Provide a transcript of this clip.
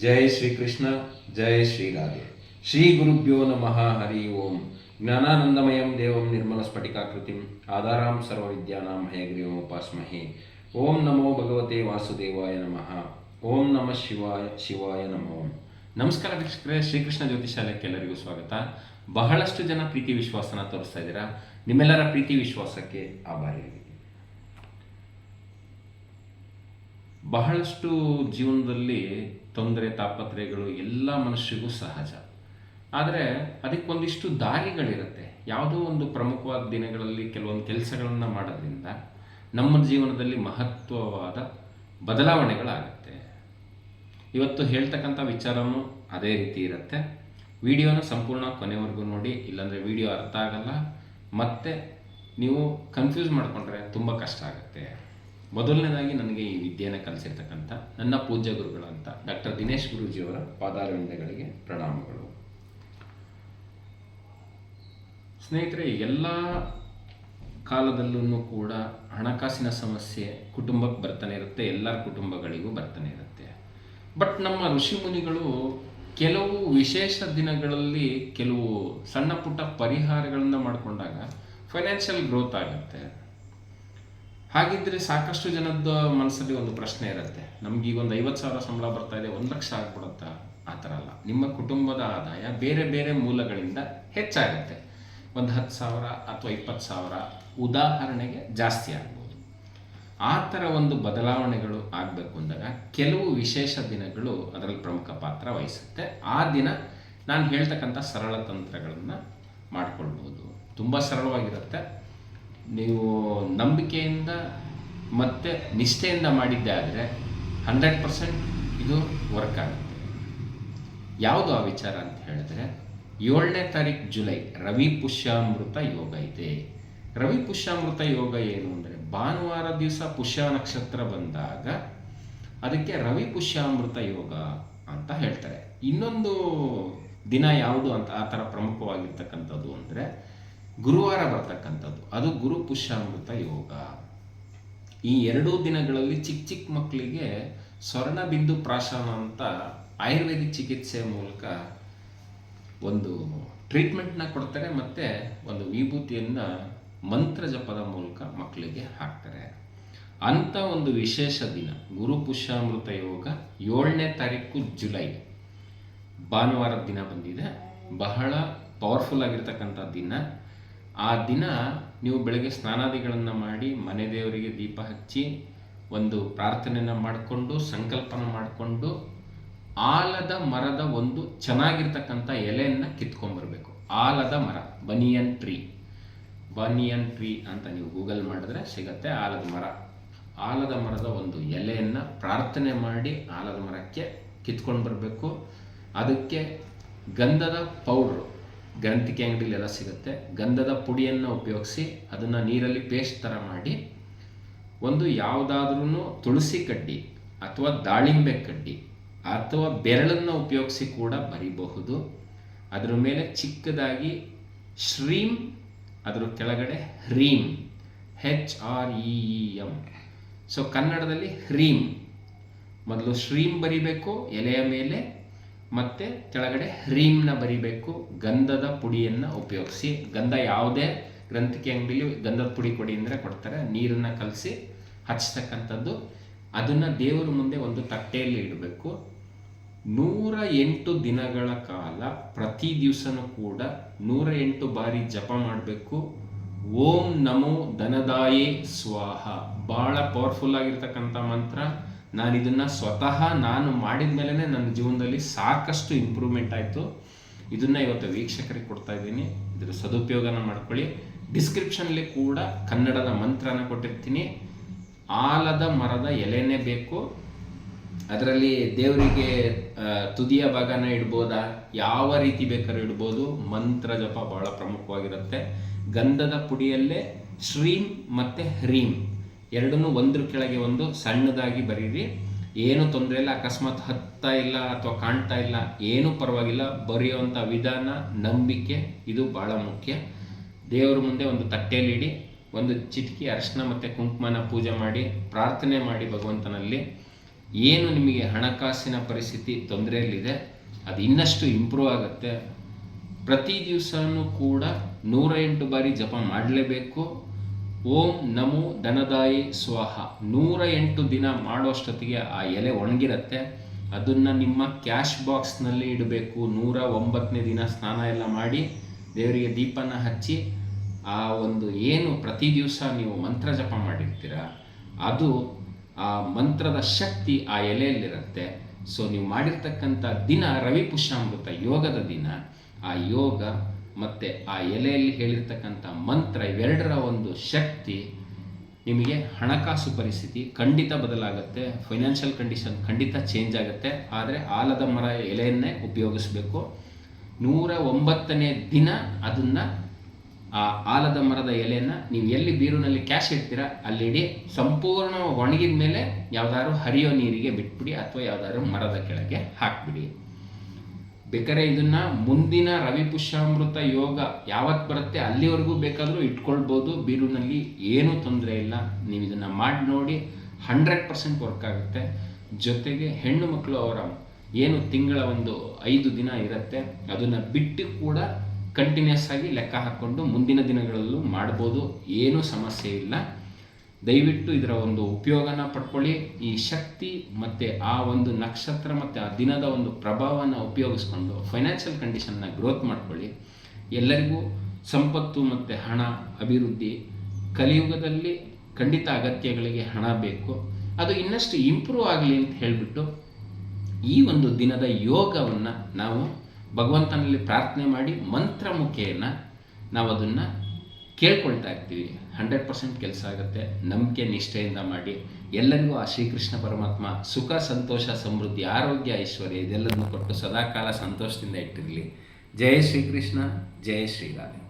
ಜೈ ಶ್ರೀಕೃಷ್ಣ, ಜೈ ಶ್ರೀರಾಧೆ. ಶ್ರೀ ಗುರುಭ್ಯೋ ನಮಃ, ಹರಿ ಓಂ. ಜ್ಞಾನಾನಂದಮಯಂ ದೇವಂ ನಿರ್ಮಲ ಸ್ಫಟಿಕಾಕೃತಿಂ. ಆಧಾರಾಂ ಸರ್ವವಿದ್ಯಾನಾಂ ಹಯಗ್ರೀವೋಪಾಸ್ಮಹೇ ಓಂ ನಮೋ ಭಗವತೆ ವಾಸುದೇವಾಯ ನಮಃ. ಓಂ ನಮಃ ಶಿವಾಯ ಶಿವಾಯ ನಮೋ. ನಮಸ್ಕಾರ ವೀಕ್ಷಕರೇ, ಶ್ರೀಕೃಷ್ಣ ಜ್ಯೋತಿಷಾಲಯಕ್ಕೆ ಎಲ್ಲರಿಗೂ ಸ್ವಾಗತ. ಬಹಳಷ್ಟು ಜನ ಪ್ರೀತಿ ವಿಶ್ವಾಸನ ತೋರಿಸ್ತಾ ಇದ್ದೀರಾ. ನಿಮ್ಮೆಲ್ಲರ ಪ್ರೀತಿ ವಿಶ್ವಾಸಕ್ಕೆ ಆಭಾರಿ ಬಹಳಷ್ಟು ಜೀವನದಲ್ಲಿ ತೊಂದರೆ, ತಾಪತ್ರಯಗಳು ಎಲ್ಲ ಮನುಷ್ಯರಿಗೂ ಸಹಜ. ಆದರೆ ಅದಕ್ಕೊಂದಿಷ್ಟು ದಾರಿಗಳಿರುತ್ತೆ. ಯಾವುದೋ ಒಂದು ಪ್ರಮುಖವಾದ ದಿನಗಳಲ್ಲಿ ಕೆಲವೊಂದು ಕೆಲಸಗಳನ್ನು ಮಾಡೋದ್ರಿಂದ ನಮ್ಮ ಜೀವನದಲ್ಲಿ ಮಹತ್ವವಾದ ಬದಲಾವಣೆಗಳಾಗುತ್ತೆ. ಇವತ್ತು ಹೇಳ್ತಕ್ಕಂಥ ವಿಚಾರವೂ ಅದೇ ರೀತಿ ಇರುತ್ತೆ. ವಿಡಿಯೋನ ಸಂಪೂರ್ಣ ಕೊನೆವರೆಗೂ ನೋಡಿ, ಇಲ್ಲಾಂದರೆ ವಿಡಿಯೋ ಅರ್ಥ ಆಗಲ್ಲ. ಮತ್ತೆ ನೀವು ಕನ್ಫ್ಯೂಸ್ ಮಾಡಿಕೊಂಡ್ರೆ ತುಂಬ ಕಷ್ಟ ಆಗುತ್ತೆ. ಮೊದಲನೇದಾಗಿ ನನಗೆ ಈ ವಿದ್ಯೆಯನ್ನು ಕಲಿಸಿರ್ತಕ್ಕಂಥ ನನ್ನ ಪೂಜ್ಯ ಗುರುಗಳಂತ ಡಾಕ್ಟರ್ ದಿನೇಶ್ ಗುರೂಜಿಯವರ ಪಾದಾರವಿಂದಗಳಿಗೆ ಪ್ರಣಾಮಗಳು. ಸ್ನೇಹಿತರೆ ಎಲ್ಲ ಕಾಲದಲ್ಲೂ ಕೂಡ ಹಣಕಾಸಿನ ಸಮಸ್ಯೆ ಕುಟುಂಬಕ್ಕೆ ಬರ್ತಾನೆ ಇರುತ್ತೆ, ಎಲ್ಲರ ಕುಟುಂಬಗಳಿಗೂ ಬರ್ತಾನೆ ಇರುತ್ತೆ. ಬಟ್ ನಮ್ಮ ಋಷಿ ಮುನಿಗಳು ಕೆಲವು ವಿಶೇಷ ದಿನಗಳಲ್ಲಿ ಕೆಲವು ಸಣ್ಣ ಪುಟ್ಟ ಪರಿಹಾರಗಳನ್ನು ಮಾಡಿಕೊಂಡಾಗ ಫೈನಾನ್ಷಿಯಲ್ ಗ್ರೋತ್ ಆಗುತ್ತೆ. ಹಾಗಿದ್ರೆ ಸಾಕಷ್ಟು ಜನದ ಮನಸ್ಸಲ್ಲಿ ಒಂದು ಪ್ರಶ್ನೆ ಇರುತ್ತೆ. ನಮ್ಗೆ ಈಗ ಒಂದು ಐವತ್ತು ಸಾವಿರ ಸಂಬಳ ಬರ್ತಾ ಇದೆ, ಒಂದು ಲಕ್ಷ ಆಗ್ಬಿಡುತ್ತಾ? ಆ ಥರ ಅಲ್ಲ. ನಿಮ್ಮ ಕುಟುಂಬದ ಆದಾಯ ಬೇರೆ ಬೇರೆ ಮೂಲಗಳಿಂದ ಹೆಚ್ಚಾಗುತ್ತೆ. ಒಂದು ಹತ್ತು ಸಾವಿರ ಅಥವಾ ಇಪ್ಪತ್ತು ಸಾವಿರ ಉದಾಹರಣೆಗೆ ಜಾಸ್ತಿ ಆಗ್ಬೋದು. ಆ ಥರ ಒಂದು ಬದಲಾವಣೆಗಳು ಆಗಬೇಕು ಅಂದಾಗ ಕೆಲವು ವಿಶೇಷ ದಿನಗಳು ಅದರಲ್ಲಿ ಪ್ರಮುಖ ಪಾತ್ರ ವಹಿಸುತ್ತೆ. ಆ ದಿನ ನಾನು ಹೇಳ್ತಕ್ಕಂಥ ಸರಳ ತಂತ್ರಗಳನ್ನು ಮಾಡಿಕೊಳ್ಬೋದು. ತುಂಬ ಸರಳವಾಗಿರುತ್ತೆ. ನೀವು ನಂಬಿಕೆಯಿಂದ ಮತ್ತು ನಿಷ್ಠೆಯಿಂದ ಮಾಡಿದ್ದೆ ಆದರೆ ಹಂಡ್ರೆಡ್ ಪರ್ಸೆಂಟ್ ಇದು ವರ್ಕ್ ಆಗುತ್ತೆ. ಯಾವುದು ಆ ವಿಚಾರ ಅಂತ ಹೇಳಿದ್ರೆ, ಏಳನೇ ತಾರೀಕು ಜುಲೈ ರವಿ ಪುಷ್ಯಾಮೃತ ಯೋಗ ಇದೆ. ರವಿ ಪುಷ್ಯಾಮೃತ ಯೋಗ ಏನು ಅಂದರೆ, ಭಾನುವಾರ ದಿವಸ ಪುಷ್ಯ ನಕ್ಷತ್ರ ಬಂದಾಗ ಅದಕ್ಕೆ ರವಿ ಪುಷ್ಯಾಮೃತ ಯೋಗ ಅಂತ ಹೇಳ್ತಾರೆ. ಇನ್ನೊಂದು ದಿನ ಯಾವುದು ಅಂತ ಆ ಥರ ಪ್ರಮುಖವಾಗಿರ್ತಕ್ಕಂಥದ್ದು ಅಂದರೆ ಗುರುವಾರ ಬರ್ತಕ್ಕಂಥದ್ದು. ಅದು ಗುರು ಪುಷ್ಯಾಮೃತ ಯೋಗ. ಈ ಎರಡೂ ದಿನಗಳಲ್ಲಿ ಚಿಕ್ಕ ಚಿಕ್ಕ ಮಕ್ಕಳಿಗೆ ಸ್ವರ್ಣ ಬಿಂದು ಪ್ರಾಶನ ಅಂತ ಆಯುರ್ವೇದಿಕ್ ಚಿಕಿತ್ಸೆ ಮೂಲಕ ಒಂದು ಟ್ರೀಟ್ಮೆಂಟ್ನ ಕೊಡ್ತಾರೆ ಮತ್ತು ಒಂದು ವಿಭೂತಿಯನ್ನು ಮಂತ್ರ ಜಪದ ಮೂಲಕ ಮಕ್ಕಳಿಗೆ ಹಾಕ್ತಾರೆ. ಅಂಥ ಒಂದು ವಿಶೇಷ ದಿನ, ಗುರು ಪುಷ್ಯಾಮೃತ ಯೋಗ ಏಳನೇ ತಾರೀಕು ಜುಲೈ. ಭಾನುವಾರದ ದಿನ ಬಂದಿದೆ. ಬಹಳ ಪವರ್ಫುಲ್ ಆಗಿರ್ತಕ್ಕಂಥ ದಿನ. ಆ ದಿನ ನೀವು ಬೆಳಗ್ಗೆ ಸ್ನಾನಾದಿಗಳನ್ನು ಮಾಡಿ ಮನೆ ದೇವರಿಗೆ ದೀಪ ಹಚ್ಚಿ ಒಂದು ಪ್ರಾರ್ಥನೆಯನ್ನು ಮಾಡಿಕೊಂಡು, ಸಂಕಲ್ಪನ ಮಾಡಿಕೊಂಡು ಆಲದ ಮರದ ಒಂದು ಚೆನ್ನಾಗಿರ್ತಕ್ಕಂಥ ಎಲೆಯನ್ನು ಕಿತ್ಕೊಂಡ್ಬರ್ಬೇಕು ಆಲದ ಮರ, ಬನಿಯನ್ ಟ್ರೀ. ಬನಿಯನ್ ಟ್ರೀ ಅಂತ ನೀವು ಗೂಗಲ್ ಮಾಡಿದ್ರೆ ಸಿಗತ್ತೆ ಆಲದ ಮರ. ಆಲದ ಮರದ ಒಂದು ಎಲೆಯನ್ನು ಪ್ರಾರ್ಥನೆ ಮಾಡಿ ಆಲದ ಮರಕ್ಕೆ ಕಿತ್ಕೊಂಡು ಬರಬೇಕು ಅದಕ್ಕೆ ಗಂಧದ ಪೌಡ್ರು. ಗ್ರಂಥಿಕೆ ಅಂಗಡಿಲೆಲ್ಲ ಸಿಗುತ್ತೆ. ಗಂಧದ ಪುಡಿಯನ್ನು ಉಪಯೋಗಿಸಿ ಅದನ್ನು ನೀರಲ್ಲಿ ಪೇಸ್ಟ್ ಥರ ಮಾಡಿ ಒಂದು ಯಾವುದಾದ್ರೂ ತುಳಸಿ ಕಡ್ಡಿ ಅಥವಾ ದಾಳಿಂಬೆ ಕಡ್ಡಿ ಅಥವಾ ಬೆರಳನ್ನು ಉಪಯೋಗಿಸಿ ಕೂಡ ಬರಿಬಹುದು. ಅದರ ಮೇಲೆ ಚಿಕ್ಕದಾಗಿ ಶ್ರೀಂ ಅದರ ಕೆಳಗಡೆ ಹ್ರೀಂ H R E M. So ಕನ್ನಡದಲ್ಲಿ ಹ್ರೀಂ ಮೊದಲು ಶ್ರೀಮ್ ಬರಿಬೇಕು, ಎಲೆಯ ಮೇಲೆ ಮತ್ತು ಕೆಳಗಡೆ ಹ್ರೀಮ್ನ ಬರಿಬೇಕು, ಗಂಧದ ಪುಡಿಯನ್ನು ಉಪಯೋಗಿಸಿ. ಗಂಧ ಯಾವುದೇ ಗ್ರಂಥಿಕೆ ಅಂಗಡಿಲಿ ಗಂಧದ ಪುಡಿ ಕೊಡಿ ಅಂದರೆ ಕೊಡ್ತಾರೆ. ನೀರನ್ನು ಕಲಸಿ ಹಚ್ಚತಕ್ಕಂಥದ್ದು ಅದನ್ನು ದೇವರ ಮುಂದೆ ಒಂದು ತಟ್ಟೆಯಲ್ಲಿ ಇಡಬೇಕು. ನೂರ ಎಂಟು ದಿನಗಳ ಕಾಲ ಪ್ರತಿ ದಿವಸನೂ ಕೂಡ ನೂರ ಎಂಟು ಬಾರಿ ಜಪ ಮಾಡಬೇಕು. ಓಂ ನಮೋ ಧನದಾಯೇ ಸ್ವಾಹ. ಭಾಳ ಪವರ್ಫುಲ್ ಆಗಿರ್ತಕ್ಕಂಥ ಮಂತ್ರ. ನಾನು ಇದನ್ನು ಸ್ವತಃ ನಾನು ಮಾಡಿದ ಮೇಲೆ ನನ್ನ ಜೀವನದಲ್ಲಿ ಸಾಕಷ್ಟು ಇಂಪ್ರೂವ್ಮೆಂಟ್ ಆಯಿತು. ಇದನ್ನು ಇವತ್ತು ವೀಕ್ಷಕರಿಗೆ ಕೊಡ್ತಾ ಇದ್ದೀನಿ. ಇದರ ಸದುಪಯೋಗನ ಮಾಡ್ಕೊಳ್ಳಿ. ಡಿಸ್ಕ್ರಿಪ್ಷನ್ಲಿ ಕೂಡ ಕನ್ನಡದ ಮಂತ್ರನ ಕೊಟ್ಟಿರ್ತೀನಿ. ಆಲದ ಮರದ ಎಲೆನೇ ಬೇಕು. ಅದರಲ್ಲಿ ದೇವರಿಗೆ ತುದಿಯ ಭಾಗನ ಇಡ್ಬೋದಾ? ಯಾವ ರೀತಿ ಬೇಕಾದ್ರೂ ಇಡ್ಬೋದು. ಮಂತ್ರ ಜಪ ಬಹಳ ಪ್ರಮುಖವಾಗಿರುತ್ತೆ. ಗಂಧದ ಪುಡಿಯಲ್ಲೇ ಶ್ರೀಂ ಮತ್ತು ಹ್ರೀಂ. ಎರಡನ್ನೂ ಒಂದ್ರ ಕೆಳಗೆ ಒಂದು ಸಣ್ಣದಾಗಿ ಬರೀರಿ. ಏನು ತೊಂದರೆ ಇಲ್ಲ, ಅಕಸ್ಮಾತ್ ಹತ್ತಾ ಇಲ್ಲ ಅಥವಾ ಕಾಣ್ತಾ ಇಲ್ಲ, ಏನೂ ಪರವಾಗಿಲ್ಲ. ಬರೆಯುವಂಥ ವಿಧಾನ, ನಂಬಿಕೆ, ಇದು ಭಾಳ ಮುಖ್ಯ. ದೇವರ ಮುಂದೆ ಒಂದು ತಟ್ಟೆಯಲ್ಲಿ ಇಡಿ ಒಂದು ಚಿಟಕಿ, ಅರ್ಶನ ಮತ್ತು ಕುಂಕುಮನ ಪೂಜೆ ಮಾಡಿ, ಪ್ರಾರ್ಥನೆ ಮಾಡಿ ಭಗವಂತನಲ್ಲಿ. ಏನು ನಿಮಗೆ ಹಣಕಾಸಿನ ಪರಿಸ್ಥಿತಿ ತೊಂದರೆಯಲ್ಲಿದೆ, ಅದು ಇನ್ನಷ್ಟು ಇಂಪ್ರೂವ್ ಆಗುತ್ತೆ. ಪ್ರತಿ ದಿವಸನೂ ಕೂಡ ನೂರ ಎಂಟು ಬಾರಿ ಜಪ ಮಾಡಲೇಬೇಕು. ಓಂ ನಮೋ ದನದಾಯಿ ಸ್ವಾಹ. ನೂರ ಎಂಟು ದಿನ ಮಾಡೋಷ್ಟೊತ್ತಿಗೆ ಆ ಎಲೆ ಒಣಗಿರುತ್ತೆ. ಅದನ್ನು ನಿಮ್ಮ ಕ್ಯಾಶ್ ಬಾಕ್ಸ್ನಲ್ಲಿ ಇಡಬೇಕು. ನೂರ ಒಂಬತ್ತನೇ ದಿನ ಸ್ನಾನ ಎಲ್ಲ ಮಾಡಿ ದೇವರಿಗೆ ದೀಪನ ಹಚ್ಚಿ ಆ ಒಂದು ಏನು ಪ್ರತಿ ದಿವಸ ನೀವು ಮಂತ್ರ ಜಪ ಮಾಡಿರ್ತೀರ, ಅದು ಆ ಮಂತ್ರದ ಶಕ್ತಿ ಆ ಎಲೆಯಲ್ಲಿರುತ್ತೆ. ಸೊ ನೀವು ಮಾಡಿರ್ತಕ್ಕಂಥ ದಿನ ರವಿ ಪುಷ್ಯಾಮೃತ ಯೋಗದ ದಿನ. ಆ ಯೋಗ ಮತ್ತು ಆ ಎಲೆಯಲ್ಲಿ ಹೇಳಿರ್ತಕ್ಕಂಥ ಮಂತ್ರ ಇವೆರಡರ ಒಂದು ಶಕ್ತಿ ನಿಮಗೆ ಹಣಕಾಸು ಪರಿಸ್ಥಿತಿ ಖಂಡಿತ ಬದಲಾಗುತ್ತೆ. ಫೈನಾನ್ಷಿಯಲ್ ಕಂಡೀಷನ್ ಖಂಡಿತ ಚೇಂಜ್ ಆಗುತ್ತೆ. ಆದರೆ ಆಲದ ಮರ ಎಲೆಯನ್ನೇ ಉಪಯೋಗಿಸಬೇಕು. ನೂರ ಒಂಬತ್ತನೇ ದಿನ ಅದನ್ನು ಆ ಆಲದ ಮರದ ಎಲೆಯನ್ನು ನೀವು ಎಲ್ಲಿ ಬೀರುನಲ್ಲಿ ಕ್ಯಾಶ್ ಇಡ್ತೀರ ಅಲ್ಲಿಡಿ ಸಂಪೂರ್ಣ ಒಣಗಿದ ಮೇಲೆ ಯಾವುದಾದ್ರು ಹರಿಯೋ ನೀರಿಗೆ ಬಿಟ್ಬಿಡಿ ಅಥವಾ ಯಾವುದಾದ್ರು ಮರದ ಕೆಳಗೆ ಹಾಕ್ಬಿಡಿ. ಬೇಕಾದ್ರೆ ಇದನ್ನ ಮುಂದಿನ ರವಿ ಪುಷ್ಯಾಮೃತ ಯೋಗ ಯಾವತ್ತು ಬರುತ್ತೆ ಅಲ್ಲಿವರೆಗೂ ಬೇಕಾದರೂ ಇಟ್ಕೊಳ್ಬೋದು. ಬೀರುನಲ್ಲಿ ಏನೂ ತೊಂದರೆ ಇಲ್ಲ. ನೀವು ಇದನ್ನ ಮಾಡಿ ನೋಡಿ ಹಂಡ್ರೆಡ್ ಪರ್ಸೆಂಟ್ ವರ್ಕ್ ಆಗುತ್ತೆ. ಜೊತೆಗೆ ಹೆಣ್ಣು ಮಕ್ಕಳು ಅವರ ಏನು ತಿಂಗಳ ಒಂದು ಐದು ದಿನ ಇರುತ್ತೆ, ಅದನ್ನು ಬಿಟ್ಟು ಕೂಡ ಕಂಟಿನ್ಯೂಸ್ ಆಗಿ ಲೆಕ್ಕ ಹಾಕ್ಕೊಂಡು ಮುಂದಿನ ದಿನಗಳಲ್ಲೂ ಮಾಡ್ಬೋದು. ಏನೂ ಸಮಸ್ಯೆ ಇಲ್ಲ. ದಯವಿಟ್ಟು ಇದರ ಒಂದು ಉಪಯೋಗನ ಪಡ್ಕೊಳ್ಳಿ. ಈ ಶಕ್ತಿ ಮತ್ತು ಆ ಒಂದು ನಕ್ಷತ್ರ ಮತ್ತು ಆ ದಿನದ ಒಂದು ಪ್ರಭಾವನ ಉಪಯೋಗಿಸ್ಕೊಂಡು ಫೈನಾನ್ಷಿಯಲ್ ಕಂಡೀಷನ್ನ ಗ್ರೋತ್ ಮಾಡ್ಕೊಳ್ಳಿ. ಎಲ್ಲರಿಗೂ ಸಂಪತ್ತು ಮತ್ತು ಹಣ, ಅಭಿವೃದ್ಧಿ, ಕಲಿಯುಗದಲ್ಲಿ ಖಂಡಿತ ಅಗತ್ಯಗಳಿಗೆ ಹಣ ಬೇಕು. ಅದು ಇನ್ನಷ್ಟು ಇಂಪ್ರೂವ್ ಆಗಲಿ ಅಂತ ಹೇಳಿಬಿಟ್ಟು ಈ ಒಂದು ದಿನದ ಯೋಗವನ್ನು ನಾವು ಭಗವಂತನಲ್ಲಿ ಪ್ರಾರ್ಥನೆ ಮಾಡಿ ಮಂತ್ರ ಮುಖೇನ ನಾವು ಅದನ್ನು ಕೇಳ್ಕೊಳ್ತಾ ಇರ್ತೀವಿ. ಹಂಡ್ರೆಡ್ ಪರ್ಸೆಂಟ್ ಕೆಲಸ ಆಗುತ್ತೆ. ನಂಬಿಕೆ ನಿಷ್ಠೆಯಿಂದ ಮಾಡಿ. ಎಲ್ಲರಿಗೂ ಆ ಶ್ರೀಕೃಷ್ಣ ಪರಮಾತ್ಮ ಸುಖ, ಸಂತೋಷ, ಸಮೃದ್ಧಿ, ಆರೋಗ್ಯ, ಐಶ್ವರ್ಯ ಇದೆಲ್ಲದನ್ನು ಕೊಟ್ಟು ಸದಾಕಾಲ ಸಂತೋಷದಿಂದ ಇಟ್ಟಿರಲಿ. ಜಯ ಶ್ರೀಕೃಷ್ಣ ಜಯ ಶ್ರೀರಾಮ್.